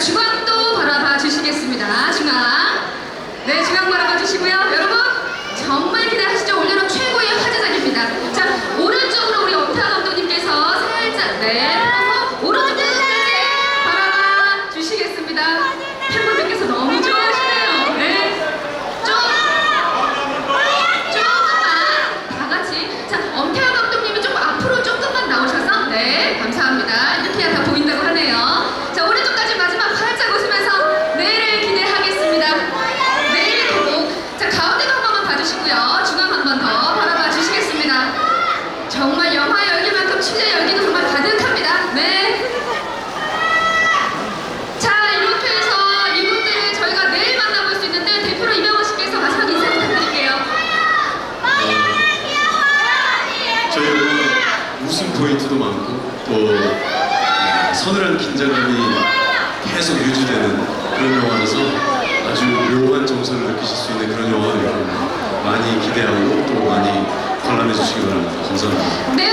중앙도 바라봐 주시겠습니다. 중앙. 네, 중앙 바라봐 주시고요. 여러분, 정말 한 번더 바라봐 주시겠습니다. 정말 영화 열기만큼 취재 열기도 정말 가득합니다. 네. 자, 이렇게 해서 이분들을 저희가 내일 만나볼 수 있는데 대표로 이명호 씨께서 마지막 인사 부탁드릴게요. 저희 여러분 웃음 포인트도 많고 또 어, 서늘한 긴장감이 계속 유지되는 그런 영화라서 아주 묘한 정서를 느끼실 수 있는 그런 여러분 많이 기대하고 또 많이 관람해 주시기 바랍니다. 감사합니다. 네,